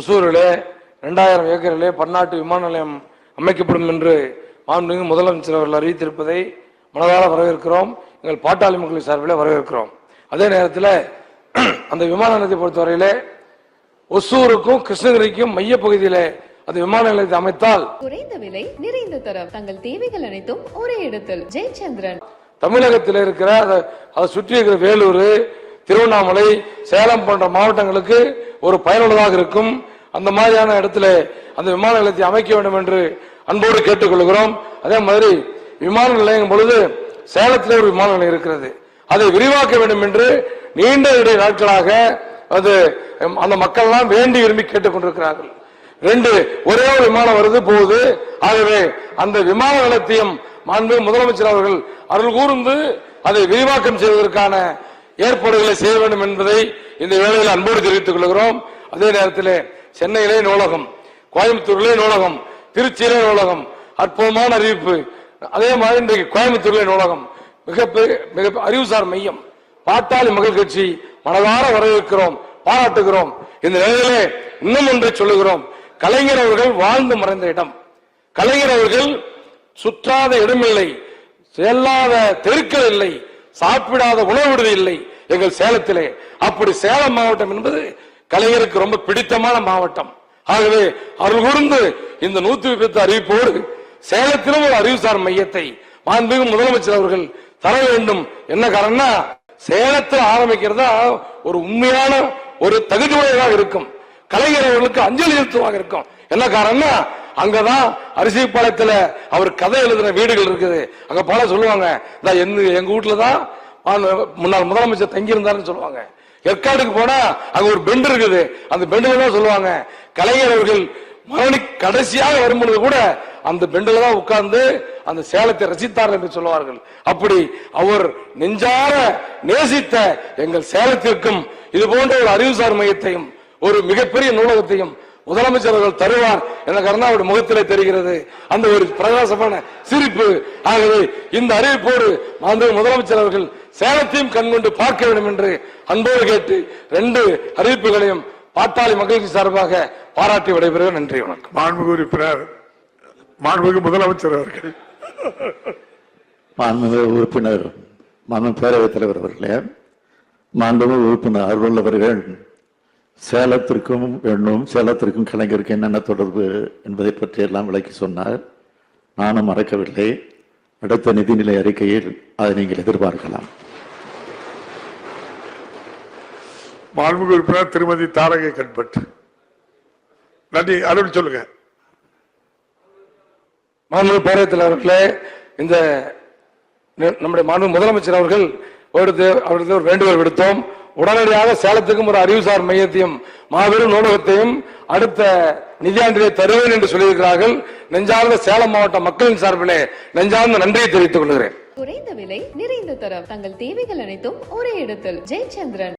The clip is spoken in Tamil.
ஒசூரிலே இரண்டாயிரம் ஏக்கரிலே பன்னாட்டு விமான நிலையம் அமைக்கப்படும் என்று மாண்புமிகு முதலமைச்சர் அவர்கள் அறிவித்திருப்பதை மனதார வரவேற்கிறோம். எங்கள் பாட்டாளி மக்களின் சார்பிலே வரவேற்கிறோம். அதே நேரத்தில் அந்த விமான நிலையத்தை பொறுத்தவரையிலே ஒசூருக்கும் கிருஷ்ணகிரிக்கும் மையப்பகுதியிலே அந்த விமான நிலையத்தை அமைத்தால் குறைந்த விலை நிறைந்த தரம். தங்கள் தேவைகள் அனைத்தும் ஒரே இடத்தில். ஜெயச்சந்திரன். தமிழகத்தில் இருக்கிற அதை- அதை சுற்றி இருக்கிற வேலூர் திருவண்ணாமலை சேலம் போன்ற மாவட்டங்களுக்கு ஒரு பயனுள்ளதாக இருக்கும். அந்த மாதிரியான இடத்துல அந்த விமான நிலையத்தை அமைக்க வேண்டும் என்று அன்போடு கேட்டுக்கொள்கிறோம். அதே மாதிரி விமான நிலையம் பொழுது சேலத்தில் ஒரு விமான நிலையம் இருக்கிறது. அதை விரிவாக்க வேண்டும் என்று நீண்ட இடை நாட்களாக அது அந்த மக்கள்லாம் வேண்டி விரும்பி கேட்டுக்கொண்டிருக்கிறார்கள். ரெண்டு ஒரே ஒரு விமானம் வருது போகுது ஆகவே அந்த விமான நிலையத்தையும் மாண்பு முதலமைச்சர் அவர்கள் அருள் கூர்ந்து அதை விரிவாக்கம் செய்வதற்கான ஏற்பாடுகளை செய்ய வேண்டும் என்பதை இந்த வேளையில் அன்போடு தெரிவித்துக் கொள்கிறோம். அதே நேரத்தில் சென்னையிலே நூலகம் கோயம்புத்தூர்லேயே நூலகம் திருச்சியிலே நூலகம் அற்புதமான அறிவிப்பு. அதே மாதிரி இன்றைக்கு கோயம்புத்தூர்லேயே நூலகம். மிகப்பெரிய மிக அறிவுசார் மையம். பாட்டாளி மகள் கட்சி மனதார வரவேற்கிறோம் பாராட்டுகிறோம். இந்த நிலையிலே இன்னும் ஒன்றை சொல்லுகிறோம். கலைஞர் அவர்கள் வாழ்ந்து மறைந்த இடம். கலைஞர் அவர்கள் சுற்றாத இடமில்லை செல்லாத தெருக்கள் இல்லை சாப்பிடாத உணவு விடுதி இல்லை எங்கள் சேலத்திலே. அப்படி சேலம் மாவட்டம் என்பது கலைஞருக்கு ரொம்ப பிடித்தமான மாவட்டம். ஆகவே அருள் கூர்ந்து இந்த நூத்தி முப்பத்து அறிவிப்போடு சேலத்திலும் ஒரு அறிவுசார் மையத்தை மாண்புமிகு முதலமைச்சர் அவர்கள் தர வேண்டும். என்ன காரணம்னா சேலத்தில் ஆரம்பிக்கிறதா ஒரு உண்மையான ஒரு தகுதியுடையதாக இருக்கும். கலைஞர் அவர்களுக்கு அஞ்சலி செலுத்துவாங்க இருக்கும். என்ன காரணம்னா அங்கதான் அரிசி பாளையத்துல அவர் கதை எழுதின வீடுகள் இருக்குது. அங்க பல சொல்லுவாங்க. எங்க எங்க வீட்டுல தான் முன்னாள் முதலமைச்சர் தங்கியிருந்தாருன்னு சொல்லுவாங்க. ஏற்காடுக்கு போனா அங்க ஒரு பெண்டு இருக்குது. அந்த பெண்டுல தான் சொல்லுவாங்க. கலைஞர் அவர்கள் மரணி கடைசியாக வரும்பொழுது கூட அந்த பெண்டில் தான் உட்கார்ந்து அந்த சேலத்தை ரசித்தார் என்று சொல்லுவார்கள். அப்படி அவர் நெஞ்சார நேசித்த எங்கள் சேலத்திற்கும் இது போன்ற ஒரு அறிவுசார் மையத்தையும் ஒரு மிகப்பெரிய நூலகத்தையும் முதலமைச்சர் அவர்கள் தருவார் என கருணாவுடைய முகத்திலே தெரிகிறது. அந்த ஒரு பிரகாசமான சிரிப்பு. ஆகவே இந்த அறிவிப்போடு முதலமைச்சர் அவர்கள் சேலத்தையும் கண்கொண்டு பார்க்க வேண்டும் என்று அன்போடு கேட்டு ரெண்டு அறிவிப்புகளையும் பாட்டாளி மக்களுக்கு சார்பாக பாராட்டி விடைபெறுகிறேன். நன்றி வணக்கம். மாண்புமிகு உறுப்பினர் மாண்புமிகு முதலமைச்சர் அவர்கள். மாண்புமிகு உறுப்பினர் மாண்பு பேரவைத் தலைவர் அவர்களே மாண்புமிகு உறுப்பினர் அருள் அவர்கள் சேலத்திற்கும் எண்ணும் சேலத்திற்கும் கலைஞருக்கு என்னென்ன தொடர்பு என்பதை பற்றி எல்லாம் விளக்கி சொன்னார். நானும் மறக்கவில்லை. அடுத்த நிதிநிலை அறிக்கையில் அதை நீங்கள் எதிர்பார்க்கலாம். மாண்புமிகு உறுப்பினர் திருமதி தாரகை கண்பட். நன்றி அருள் சொல்லுங்க. மாண்புமிகு பேரவைத் தலைவர்களே இந்த நம்முடைய மாண்பு முதலமைச்சர் அவர்கள் அவருக்கு ஒரு வேண்டுகோள் விடுத்தோம். உடனடியாக சேலத்துக்கும் ஒரு அறிவுசார் மையத்தையும் மாபெரும் நூலகத்தையும் அடுத்த நிதியாண்டிலே தருவேன் என்று சொல்லியிருக்கிறார்கள். நெஞ்சார்ந்த சேலம் மாவட்ட மக்களின் சார்பிலே நெஞ்சார்ந்த நன்றியை தெரிவித்துக் கொள்கிறேன். குறைந்த விலை நிறைந்த தரம் தங்கள் தேவைகள் அனைத்தும் ஒரே இடத்தில். ஜெயச்சந்திரன்.